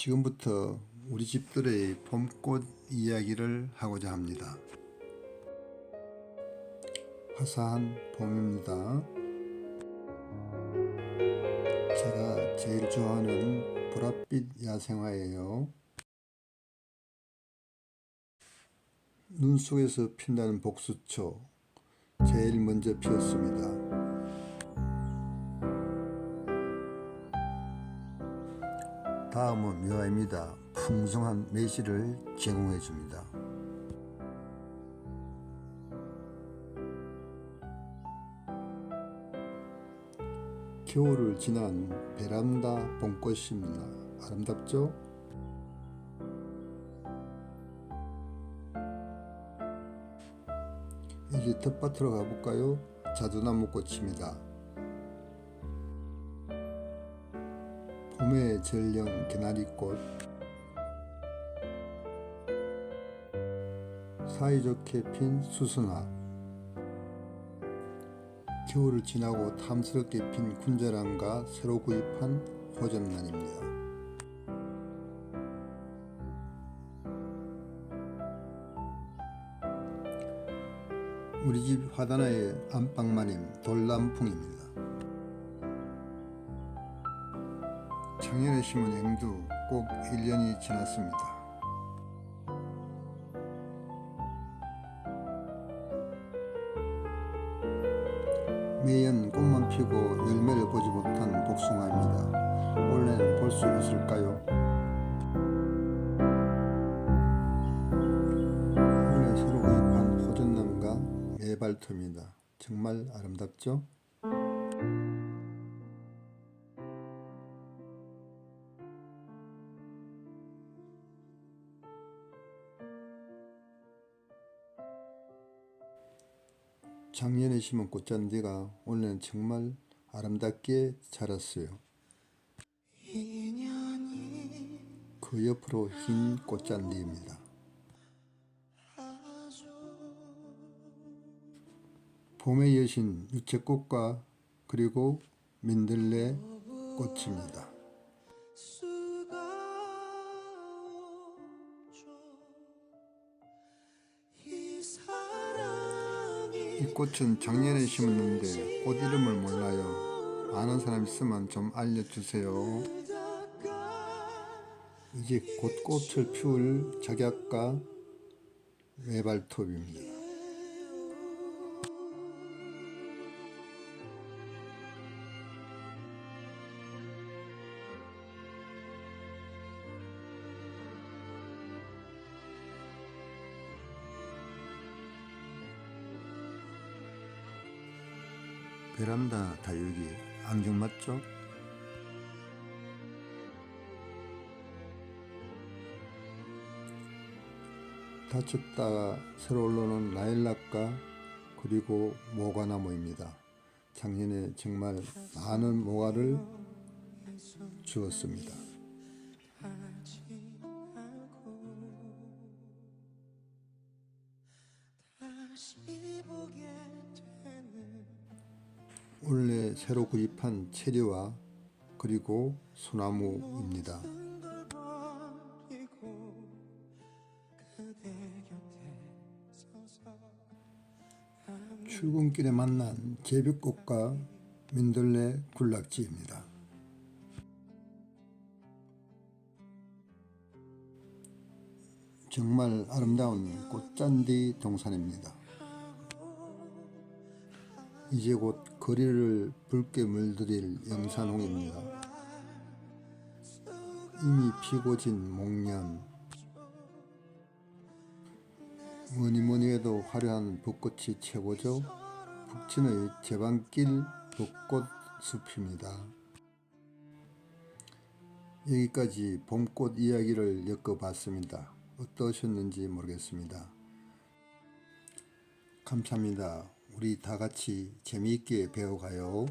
지금부터 우리 집들의 봄꽃 이야기를 하고자 합니다. 화사한 봄입니다. 제가 제일 좋아하는 보랏빛 야생화예요. 눈 속에서 핀다는 복수초 제일 먼저 피었습니다. 다음은 묘화입니다. 풍성한 매실을 제공해 줍니다. 겨울을 지난 베란다 봄꽃입니다. 아름답죠? 이제 텃밭으로 가볼까요? 자두나무 꽃입니다. 봄의 전령 개나리꽃 사이좋게 핀 수선화 겨울을 지나고 탐스럽게 핀 군자랑과 새로 구입한 호접란입니다. 우리 집 화단의 안방마님 돌람풍입니다. 작년에 심은 앵두 꼭 1년이 지났습니다. 매연 꽃만 피고 열매를 보지 못한 복숭아입니다. 원래는 볼 수 있을까요? 원래 새로 구입한 호전나무가 매발톱입니다. 정말 아름답죠? 작년에 심은 꽃잔디가 올해는 정말 아름답게 자랐어요. 그 옆으로 흰 꽃잔디입니다. 봄의 여신 유채꽃과 그리고 민들레 꽃입니다. 이 꽃은 작년에 심었는데 꽃 이름을 몰라요. 아는 사람 있으면 좀 알려주세요. 이제 곧 꽃을 피울 작약과 외발톱입니다. 베란다 다육이 안경 맞죠? 다쳤다가 새로 올라오는 라일락과 그리고 모과나무입니다. 작년에 정말 많은 모과를 주었습니다. 원래 새로 구입한 체리와 그리고 소나무입니다. 출근길에 만난 제비꽃과 민들레 군락지입니다. 정말 아름다운 꽃잔디 동산입니다. 이제 곧 거리를 붉게 물들일 영산홍입니다. 이미 피고 진 목련 뭐니 뭐니 해도 화려한 벚꽃이 최고죠. 북진의 제방길 벚꽃 숲입니다. 여기까지 봄꽃 이야기를 엮어봤습니다. 어떠셨는지 모르겠습니다. 감사합니다. 우리 다 같이 재미있게 배워가요.